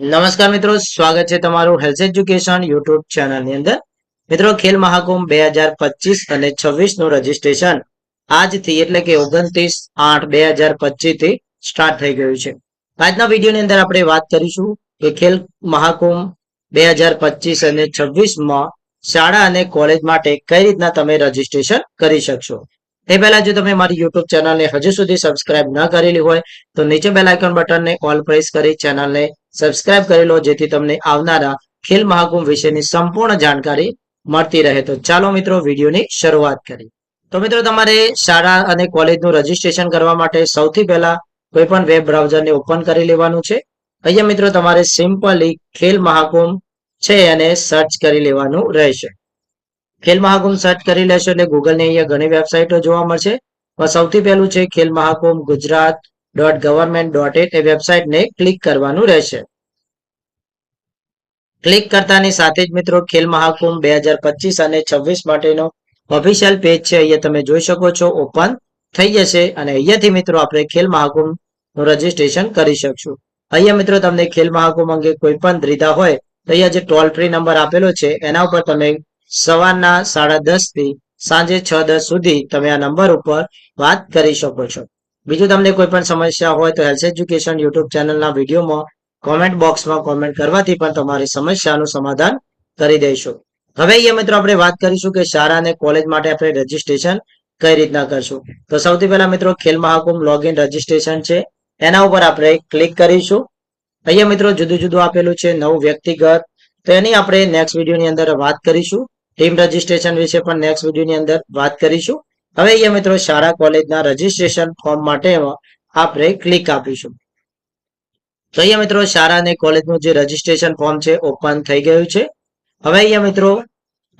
નમસ્કાર મિત્રો, સ્વાગત છે તમારું હેલ્થ એજ્યુકેશન યુટ્યુબ ચેનલની અંદર. મિત્રો, ખેલ મહાકુંભ બે હજાર પચીસ અને છવ્વીસનું રજીસ્ટ્રેશન આજથી એટલે કે ઓગણત્રીસ આઠ બે હજાર પચીસથી સ્ટાર્ટ થઈ ગયું છે. આજના વિડીયોની અંદર આપણે વાત કરીશું કે ખેલ મહાકુંભ બે હજાર પચીસ અને છવ્વીસમાં શાળા અને કોલેજ માટે કઈ રીતના તમે રજીસ્ટ્રેશન કરી શકશો. તે પહેલા જો તમે મારી યુટ્યુબ ચેનલને હજુ સુધી સબસ્ક્રાઇબ ન કરેલી હોય, તો નીચે બેલ આઇકન બટનને ઓલ પ્રેસ કરી ચેનલને સબસ્ક્રાઇબ કરી લો જેથી તમને આવનારા ખેલ મહાકુંભ વિશેની સંપૂર્ણ જાણકારી મળતી રહે. તો ચાલો મિત્રો વિડીયોની શરૂઆત કરી તો મિત્રો તમારે શાળા અને કોલેજનું રજીસ્ટ્રેશન કરવા માટે સૌથી પહેલા કોઈ પણ વેબ બ્રાઉઝરને ઓપન કરી લેવાનું છે. અહીંયા મિત્રો તમારે સિમ્પલી ખેલ મહાકુંભ છે અને સર્ચ કરી લેવાનું રહેશે. ખેલ મહાકુંભ સર્ચ કરી લેશો એટલે ગૂગલની અહીંયા ઘણી વેબસાઇટો જોવા મળશે. સૌથી પહેલું છે Khel Mahakumbh Gujarat dot government dot in એ વેબસાઇટને ક્લિક કરવાનું રહેશે. ક્લિક કરતાની સાથે જ મિત્રો ખેલ મહાકુંભ બે હજાર પચીસ અને છવ્વીસ માટેનો ઓફિશિયલ પેજ છે. અહીંયા તમે જોઈ શકો છો ઓપન થઈ જશે અને અહીંયાથી મિત્રો આપણે ખેલ મહાકુંભનું રજીસ્ટ્રેશન કરી શકશું. અહીંયા મિત્રો તમને ખેલ મહાકુંભ અંગે કોઈ પણ દ્વિધા હોય તો અહીંયા જે ટોલ ફ્રી નંબર આપેલો છે, એના ઉપર તમે સવારના સાડા દસથી સાંજે છ દસ સુધી તમે આ નંબર ઉપર વાત કરી શકો છો. બીજું તમને કોઈ પણ સમસ્યા હોય તો હેલ્થ એજ્યુકેશન યુટ્યુબ ચેનલના વિડીયોમાં કોમેન્ટ બોક્સમાં કોમેન્ટ કરવાથી પણ તમારી સમસ્યાનું સમાધાન કરી દઈશું. હવે અહીંયા મિત્રો આપણે વાત કરીશું કે શાળા અને કોલેજ માટે આપણે રજીસ્ટ્રેશન કઈ રીતના કરશું. તો સૌથી પહેલા મિત્રો ખેલ મહાકુંભ લોગિન રજીસ્ટ્રેશન છે. એના ઉપર આપણે ક્લિક કરીશું. અહીંયા મિત્રો જુદું જુદું આપેલું છે, નવું વ્યક્તિગત. તો એની આપણે નેક્સ્ટ વિડીયોની અંદર વાત કરીશું. ટીમ રજીસ્ટ્રેશન વિશે પણ નેક્સ્ટ વિડીયોની અંદર વાત કરીશું. હવે અહીંયા મિત્રો શાળા કોલેજના રજીસ્ટ્રેશન ફોર્મ માટે આપણે ક્લિક આપીશું. તો અહીંયા મિત્રો શાળા અને કોલેજનું જે રજીસ્ટ્રેશન ફોર્મ છે ઓપન થઈ ગયું છે. હવે અહીંયા મિત્રો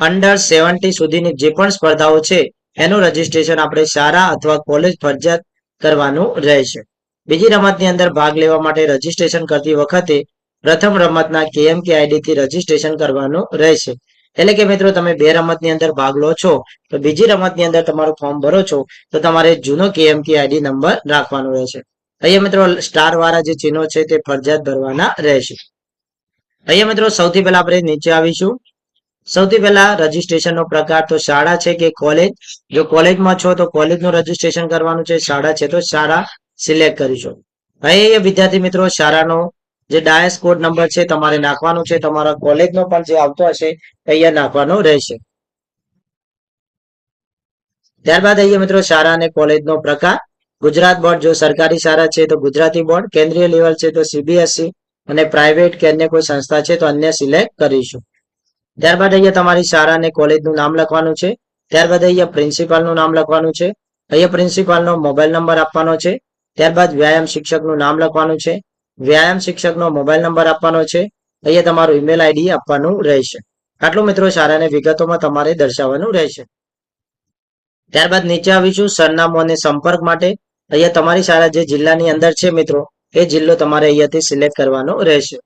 અંડર સેવન્ટી સુધીની જે પણ સ્પર્ધાઓ છે, એનું રજીસ્ટ્રેશન આપણે શાળા અથવા કોલેજ ફરજિયાત કરવાનું રહેશે. બીજી રમતની અંદર ભાગ લેવા માટે રજીસ્ટ્રેશન કરતી વખતે પ્રથમ રમતના કેએમકે આઈડી થી રજીસ્ટ્રેશન કરવાનું રહેશે. એટલે કે મિત્રો, તમે બે રમતની અંદર ભાગ લો છો, તો બીજી રમતની અંદર તમારું ફોર્મ ભરો છો, તો તમારે જૂનો કેએમટી આઈડી નંબર રાખવાનો રહેશે. અહીંયા મિત્રો સ્ટાર વાળા જે ચિહ્નો છે તે ફરજિયાત ભરવાના રહેશે. અહીંયા મિત્રો, સૌથી પહેલા આપણે નીચે આવીશું. સૌથી પહેલા રજીસ્ટ્રેશનનો પ્રકાર તો શાળા છે કે કોલેજ જો કોલેજમાં છો તો કોલેજનું રજીસ્ટ્રેશન કરવાનું છે, શાળા છે તો શાળા સિલેક્ટ કરીશું. અહીંયા વિદ્યાર્થી મિત્રો, શાળાનો જે ડાયસ કોડ નંબર છે, તમારે નાખવાનો છે, તમારા કોલેજનો પણ જે આવતો હશે અહીંયા નાખવાનો રહેશે. ત્યારબાદ અહીંયા મિત્રો શાળા અને કોલેજનો પ્રકાર. ગુજરાત બોર્ડ જો સરકારી શાળા છે, તો ગુજરાતી બોર્ડ, કેન્દ્રીય લેવલ છે, તો સીબીએસઈ અને પ્રાઇવેટ કે અન્ય કોઈ સંસ્થા છે, તો અન્ય સિલેક્ટ કરીશું. ત્યારબાદ અહીંયા તમારી શાળા અને કોલેજનું નામ લખવાનું છે. ત્યારબાદ અહીંયા પ્રિન્સિપાલનું નામ લખવાનું છે. અહીંયા પ્રિન્સિપાલનો મોબાઈલ નંબર આપવાનો છે. ત્યારબાદ વ્યાયામ શિક્ષકનું નામ લખવાનું છે. વ્યાયામ શિક્ષકનો મોબાઈલ નંબર આપવાનો છે. અહીંયા તમારું ઈમેલ આઈડી આપવાનું રહેશે. આટલું મિત્રો શાળાની વિગતોમાં તમારે દર્શાવવાનું રહેશે. ત્યારબાદ નીચે આવીશું સરનામું અને સંપર્ક માટે. અહીંયા તમારી શાળા જે જિલ્લાની અંદર છે મિત્રો, એ જિલ્લો તમારે અહીંયાથી સિલેક્ટ કરવાનો રહેશે.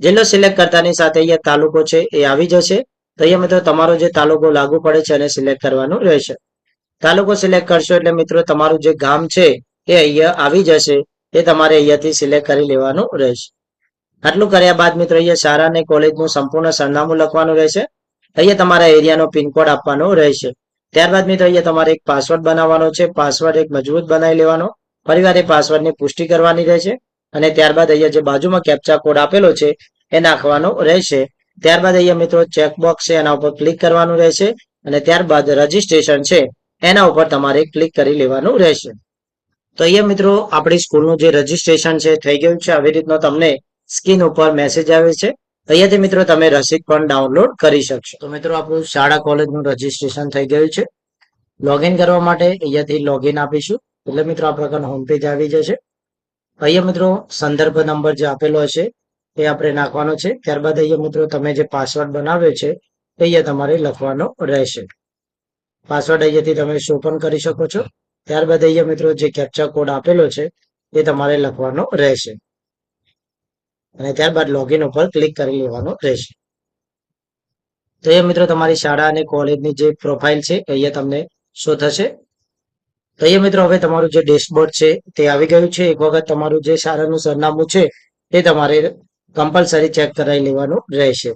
જિલ્લો સિલેક્ટ કરતાની સાથે અહીંયા તાલુકો છે એ આવી જશે. તો અહીંયા મિત્રો તમારો જે તાલુકો લાગુ પડે છે એને સિલેક્ટ કરવાનું રહેશે. તાલુકો સિલેક્ટ કરશો એટલે મિત્રો તમારું જે ગામ છે એ અહીંયા આવી જશે. એ તમારે અહીંયાથી સિલેક્ટ કરી લેવાનું રહેશે. આટલું કર્યા બાદ મિત્રો અહીંયા શાળા અને કોલેજનું સંપૂર્ણ સરનામું લખવાનું રહેશે. અહીંયા તમારા એરિયાનો પિનકોડ આપવાનો રહેશે. ત્યારબાદ મિત્રો અહીંયા તમારે એક પાસવર્ડ બનાવવાનો છે. પાસવર્ડ એક મજબૂત બનાવી લેવાનો. ફરીવાર એ પાસવર્ડની પુષ્ટિ કરવાની રહેશે. અને ત્યારબાદ અહીંયા જે બાજુમાં કેપ્ચા કોડ આપેલો છે એ નાખવાનો રહેશે. ત્યારબાદ અહીંયા મિત્રો ચેકબોક્સ છે એના ઉપર ક્લિક કરવાનું રહેશે. અને ત્યારબાદ રજીસ્ટ્રેશન છે એના ઉપર તમારે ક્લિક કરી લેવાનું રહેશે. તો અહીંયા મિત્રો આપણી સ્કૂલનું જે રજીસ્ટ્રેશન છે, થઈ ગયું છે. આવી રીતનો તમને સ્કીન ઉપર મેસેજ આવે છે. અહીંયાથી મિત્રો તમે રસીદ પણ ડાઉનલોડ કરી શકશો. તો મિત્રો આપણું શાળા કોલેજનું રજીસ્ટ્રેશન થઈ ગયું છે. લોગિન કરવા માટે અહીંયાથી લોગિન આપીશું. એટલે મિત્રો આ પ્રકારનું હોમ પેજ આવી જશે. અહીંયા મિત્રો સંદર્ભ નંબર જે આપેલો હશે, એ આપણે નાખવાનો છે. ત્યારબાદ અહીંયા મિત્રો તમે જે પાસવર્ડ બનાવ્યો છે અહીંયા તમારે લખવાનો રહેશે. પાસવર્ડ અહીંયાથી તમે શો પણ કરી શકો છો. ત્યારબાદ અહીંયા મિત્રો જે કેપ્ચા કોડ આપેલો છે, એ તમારે લખવાનો રહેશે. અને ત્યારબાદ લોગિન ઉપર ક્લિક કરી લેવાનો રહેશે. તો એ મિત્રો તમારી શાળા અને કોલેજની જે પ્રોફાઇલ છે, અહીંયા તમને શો થશે? તો અહીંયા મિત્રો હવે તમારું જે ડેશબોર્ડ છે, તે આવી ગયું છે. એક વખત તમારું જે શાળાનું સરનામું છે, એ તમારે કમ્પલસરી ચેક કરાવી લેવાનું રહેશે.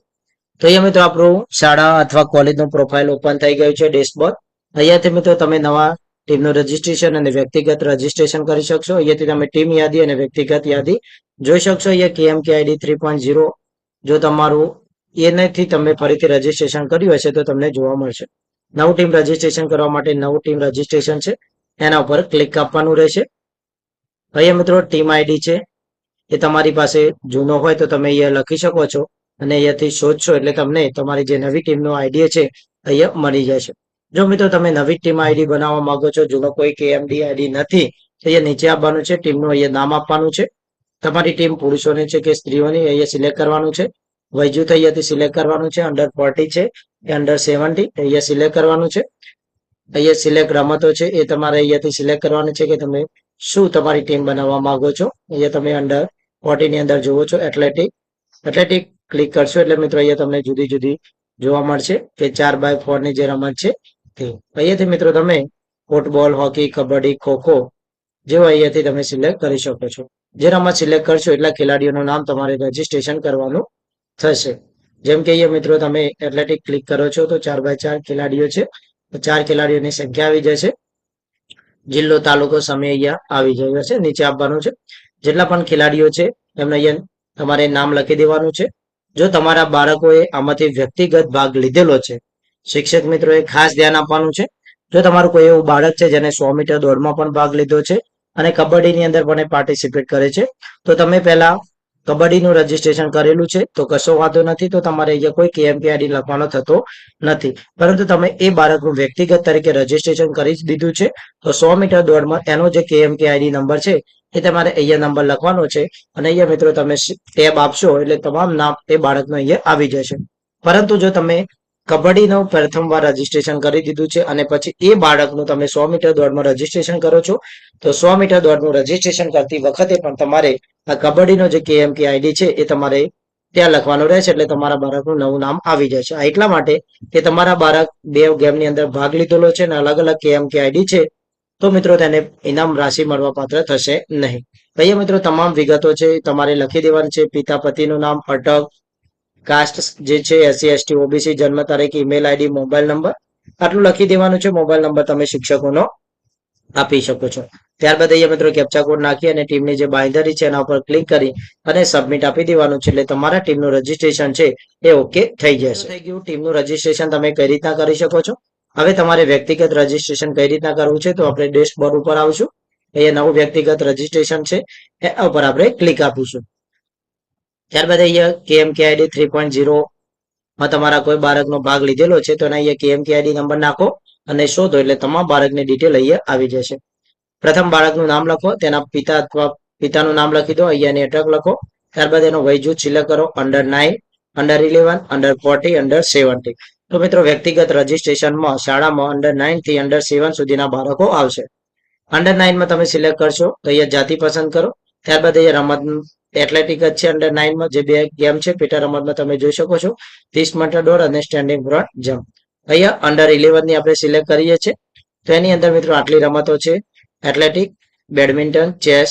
તો અહીંયા મિત્રો આપણું શાળા અથવા કોલેજનું પ્રોફાઇલ ઓપન થઈ ગયું છે ડેશબોર્ડ અહીંયાથી મિત્રો તમે નવા ટીમનું રજીસ્ટ્રેશન અને વ્યક્તિગત રજીસ્ટ્રેશન કરી શકશો. અહીંયાથી તમે ટીમ યાદી અને વ્યક્તિગત યાદી જોઈ શકશો. અહીંયા K M K ID three point zero. જો તમારું એનાથી તમે ફરીથી રજીસ્ટ્રેશન કર્યું હશે તો તમને જોવા મળશે. નવું ટીમ રજીસ્ટ્રેશન કરવા માટે નવું ટીમ રજીસ્ટ્રેશન છે. એના ઉપર ક્લિક આપવાનું રહેશે. અહીંયા મિત્રો ટીમ આઈડી છે. એ તમારી પાસે જૂનો હોય તો તમે અહીંયા લખી શકો છો અને અહીંયાથી શોધશો એટલે તમને તમારી જે નવી ટીમનો આઈડિયા છે, અહીંયા મળી જશે. જો મિત્રો તમે નવી ટીમ આઈડી બનાવવા માંગો છો જૂનો કોઈ કેએમડી આઈડી નથી, તો અહીંયા નીચે આપવાનું છે, ટીમનું અહીંયા નામ આપવાનું છે. તમારી ટીમ પુરુષોની છે કે સ્ત્રીઓની, અહીંયા સિલેક્ટ કરવાનું છે. વયજૂથ અહીંયાથી સિલેક્ટ કરવાનું છે, અંડર ફોર્ટી છે કે અંડર સેવન્ટી અહીંયા સિલેક્ટ કરવાનું છે. અહીંયા સિલેક્ટ રમતો છે, એ તમારે અહીંયાથી સિલેક્ટ કરવાની છે કે તમે શું તમારી ટીમ બનાવવા માંગો છો. અહીંયા તમે અંડર ફોર્ટીની અંદર જુઓ છો, એથ્લેટિક. એથ્લેટિક ક્લિક કરશો એટલે મિત્રો અહીંયા તમને જુદી જુદી જોવા મળશે કે ચાર બાય ફોરની જે રમત છે તે અહીંયાથી મિત્રો તમે ફૂટબોલ, હોકી, કબડ્ડી, ખોખો જેવો અહીંયાથી તમે સિલેક્ટ કરી શકો છો. જે રમત સિલેક્ટ કરશો એટલા ખેલાડીઓનું નામ તમારે રજીસ્ટ્રેશન કરવાનું થશે. જેમ કે અહીંયા મિત્રો તમે એથ્લેટિક ક્લિક કરો છો તો ચાર બાય ચાર ખેલાડીઓ છે. ચાર ખેલાડીઓની સંખ્યા આવી જશે. જિલ્લો, તાલુકો, સમય અહીંયા આવી જાય છે. નીચે આપવાનું છે. જેટલા પણ ખેલાડીઓ છે એમને અહીંયા તમારે નામ લખી દેવાનું છે. જો તમારા બાળકોએ આમાંથી વ્યક્તિગત ભાગ લીધેલો છે શિક્ષક મિત્રોએ ખાસ ધ્યાન આપવાનું છે. જો તમારું કોઈ એવું બાળક છે જેને સો મીટર દોડમાં પણ ભાગ લીધો છે અને કબડ્ડીની અંદર પણ એ પાર્ટિસિપેટ કરે છે, તો તમે પહેલા કબડ્ડીનું રજીસ્ટ્રેશન કરેલું છે, તો કશો વાંધો નથી, તો તમારે અહીંયા કોઈ કેએમપીઆઈડી લખવાનો થતો નથી. પરંતુ તમે એ બાળકનું વ્યક્તિગત તરીકે રજીસ્ટ્રેશન કરી જ દીધું છે, તો સો મીટર દોડમાં એનો જે કેએમપીઆઈડી નંબર છે, એ તમારે અહીંયા નંબર લખવાનો છે અને અહીંયા મિત્રો તમે ટેબ આપશો એટલે તમામ નામ એ બાળકનું અહીંયા આવી જશે. પરંતુ જો તમે કબડ્ડીનું પ્રથમવાર રજીસ્ટ્રેશન કરી દીધું છે અને પછી એ બાળકનું તમે સો મીટર દોડમાં રજીસ્ટ્રેશન કરો છો. તો સો મીટર દોડનું રજીસ્ટ્રેશન કરતી વખતે પણ તમારે આ કબડ્ડીનો જે કેએમકે આઈડી છે એ તમારે ત્યાં લખવાનું રહેશે એટલે તમારા બાળકનું નવું નામ આવી જશે. આ એટલા માટે કે તમારા બાળક બે ગેમની અંદર ભાગ લીધેલો છે અને અલગ અલગ કેએમકે આઈડી છે. તો મિત્રો તેને ઇનામ રાશિ મળવા પાત્ર થશે નહીં. અહીંયા મિત્રો તમામ વિગતો છે. તમારે લખી દેવાની છે. પિતા પતિનું નામ, અટક કાસ્ટ જે છે એસસી એસટી ઓબીસી જન્મ તારીખ ઈમેલ આઈડી મોબાઈલ નંબર આટલું લખી દેવાનું છે. મોબાઈલ નંબર તમે શિક્ષકોનો આપી શકો છો. ત્યારબાદ અહીંયા મિત્રો કેપ્ચા કોડ નાખી અને ટીમની જે બાંધરી છે એના ઉપર ક્લિક કરી અને સબમિટ આપી દેવાનું છે. એટલે તમારા ટીમનું રજીસ્ટ્રેશન છે એ ઓકે થઈ જશે. થઈ ગયું. ટીમનું રજીસ્ટ્રેશન તમે કઈ રીતના કરી શકો છો? હવે તમારે વ્યક્તિગત રજીસ્ટ્રેશન કઈ રીતના કરવું છે તો આપણે ડેશબોર્ડ ઉપર આવશું. અહીંયા નવું વ્યક્તિગત રજીસ્ટ્રેશન છે. એ ઉપર આપણે ક્લિક આપીશું. ત્યારબાદ અહીંયા K M K ID three point zero માં તમારા કોઈ બાળકનો ભાગ લીધેલો છે, તો એના અહીંયા કેએમકે આઈડી નંબર નાખો અને શોધો, એટલે તમામ બાળકની ડિટેલ અહીંયા આવી જશે. પ્રથમ બાળકનું નામ લખો, તેના પિતા અથવા પિતાનું નામ લખી દો અહીંયાની અટક લખો. ત્યારબાદ એનો વય જૂથ સિલેક્ટ કરો under nine under eleven under forty under seventy તો મિત્રો વ્યક્તિગત રજીસ્ટ્રેશનમાં શાળામાં અંડર નાઇનથી અંડર સેવન સુધીના બાળકો આવશે. અંડર નાઇનમાં તમે સિલેક્ટ કરશો, તો અહીંયા જાતિ પસંદ કરો. ત્યારબાદ અહીંયા રમત એથ્લેટિક જ છે અંડર નાઇનમાં જે બે ગેમ છે, પેટા રમતમાં તમે જોઈ શકો છો. ત્રીસ મીટર દોડ અને સ્ટેન્ડિંગ ફ્રન્ટ જમ્પ અહીંયા અંડર ઇલેવનની આપણે સિલેક્ટ કરીએ છીએ. તો એની અંદર મિત્રો આટલી રમતો છે. Athletic badminton chess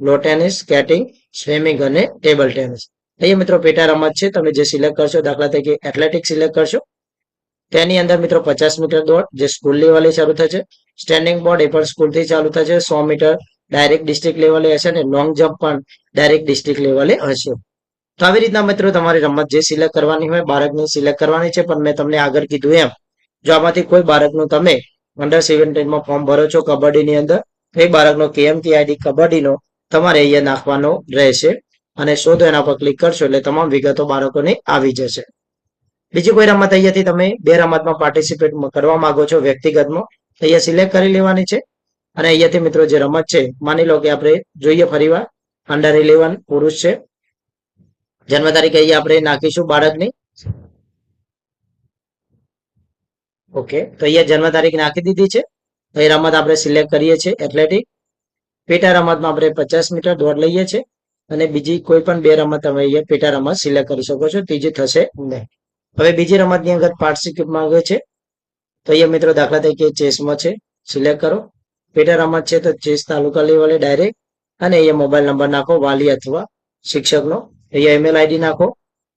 lawn tennis skating swimming અને ટેબલ ટેનિસ અહીંયા મિત્રો પેટા રમત છે, તમે જે સિલેક્ટ કરશો, દાખલા તરીકે એથ્લેટિક સિલેક્ટ કરશો. તેની અંદર મિત્રો પચાસ મીટર દોડ, જે સ્કૂલ લેવલે શરૂ થશે. સ્ટેન્ડિંગ બોર્ડ એ પણ સ્કૂલથી ચાલુ થશે. સો મીટર ડાયરેક્ટ ડિસ્ટ્રિક્ટ લેવલે હશે અને લોંગ જમ્પ પણ ડાયરેક્ટ ડિસ્ટ્રિક્ટ લેવલે હશે. તો આવી રીતના મિત્રો તમારી રમત જે સિલેક્ટ કરવાની હોય બાળકની સિલેક્ટ કરવાની છે, પણ મેં તમને આગળ કીધું એમ, જો આમાંથી કોઈ બાળકનું તમે અંડર સેવન્ટીનમાં ફોર્મ ભરો છો કબડ્ડીની અંદર, તો એ બાળકનો કેએમટી આઈડી કબડ્ડીનો તમારે અહીંયા નાખવાનો રહેશે અને શોધો એના પર ક્લિક કરશો એટલે તમામ વિગતો બાળકોને આવી જશે. બીજી કોઈ રમત અહીંયાથી તમે બે રમતમાં પાર્ટિસિપેટ કરવા માંગો છો વ્યક્તિગતમાં અહીંયા સિલેક્ટ કરી લેવાની છે. અને અહીંયાથી મિત્રો જે રમત છે, માની લો કે આપણે જોઈએ ફરીવાર અંડર ઇલેવન પુરુષ છે. જન્મ તારીખ અહીંયા આપણે નાખીશું બાળકની. ઓકે તો અહીંયા જન્મ તારીખ નાખી દીધી છે. તો એ રમત આપણે સિલેક્ટ કરીએ છીએ એથ્લેટિક પેટા રમતમાં આપણે પચાસ મીટર દોડ લઈએ છીએ. અને બીજી કોઈ પણ બે રમત તમે અહીંયા પેટા રમત સિલેક્ટ કરી શકો છો, ત્રીજી થશે નહીં. હવે બીજી રમતની અંગત પાર્ટિસિપેટ માંગે છે. તો અહીંયા મિત્રો દાખલા તરીકે ચેસમાં છે સિલેક્ટ કરો. પેટા રમત છે તો ચેસ તાલુકા લેવલે ડાયરેક્ટ અને અહીંયા મોબાઈલ નંબર નાખો, વાલી અથવા શિક્ષકનો. અહીંયા ઈમેલ આઈડી નાખો.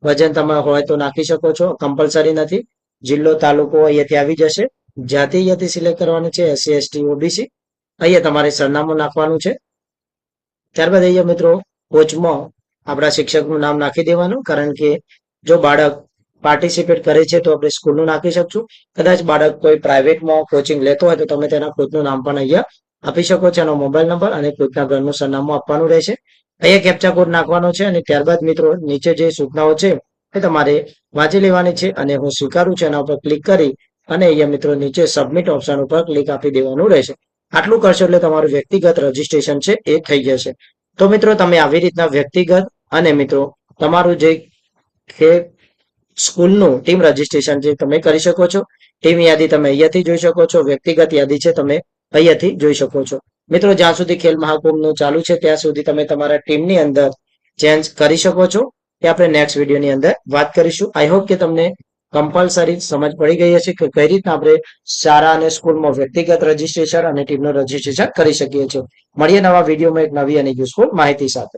વજન તમે હોય તો નાખી શકો છો. કમ્પલસરી નથી. જિલ્લો, તાલુકો અહીંયાથી આવી જશે. જાતિ અહીંયાથી સિલેક્ટ કરવાની છે. એસસી એસટી ઓબીસી અહીંયા તમારે સરનામું નાખવાનું છે. ત્યારબાદ અહીંયા મિત્રો કોચમાં આપણા શિક્ષકનું નામ નાખી દેવાનું. કારણ કે જો બાળક પાર્ટિસિપેટ કરે છે તો આપણે સ્કૂલનું નાખી શકશું. કદાચ બાળક કોઈ પ્રાઇવેટમાં કોચિંગ લેતો હોય તો તમે તેના ખુદનું નામ પણ અહીંયા આપી શકો છો. એનો મોબાઈલ નંબર અને ખુદના ઘરનું સરનામું આપવાનું રહેશે. અહીંયા કેપ્ચા કોડ નાખવાનો છે અને ત્યારબાદ મિત્રો નીચે જે સૂચનાઓ છે એ તમારે વાંચી લેવાની છે અને હું સ્વીકારું છું એના ઉપર ક્લિક કરી અને અહીંયા મિત્રો નીચે સબમિટ ઓપ્શન ઉપર ક્લિક આપી દેવાનું રહેશે. આટલું કરશો એટલે તમારું વ્યક્તિગત રજીસ્ટ્રેશન છે એ થઈ જશે. તો મિત્રો તમે આવી રીતના વ્યક્તિગત અને મિત્રો તમારું જે સ્કૂલનું ટીમ રજીસ્ટ્રેશન જે તમે કરી શકો છો. ટીમ યાદી તમે અહીંયાથી જોઈ શકો છો. વ્યક્તિગત યાદી છે તમે અહીંયાથી જોઈ શકો છો. મિત્રો, જ્યાં સુધી ખેલ મહાકુંભનું ચાલુ છે, ત્યાં સુધી તમે તમારા ટીમની અંદર ચેન્જ કરી શકો છો. એ આપણે નેક્સ્ટ વિડીયોની અંદર વાત કરીશું. આઈ હોપ કે તમને કમ્પલસરી સમજ પડી ગઈ હશે કે કઈ રીતના આપણે શાળા અને સ્કૂલમાં વ્યક્તિગત રજીસ્ટ્રેશન અને ટીમનું રજીસ્ટ્રેશન કરી શકીએ છીએ. મળીએ નવા વિડીયોમાં એક નવી અને યુઝફુલ માહિતી સાથે.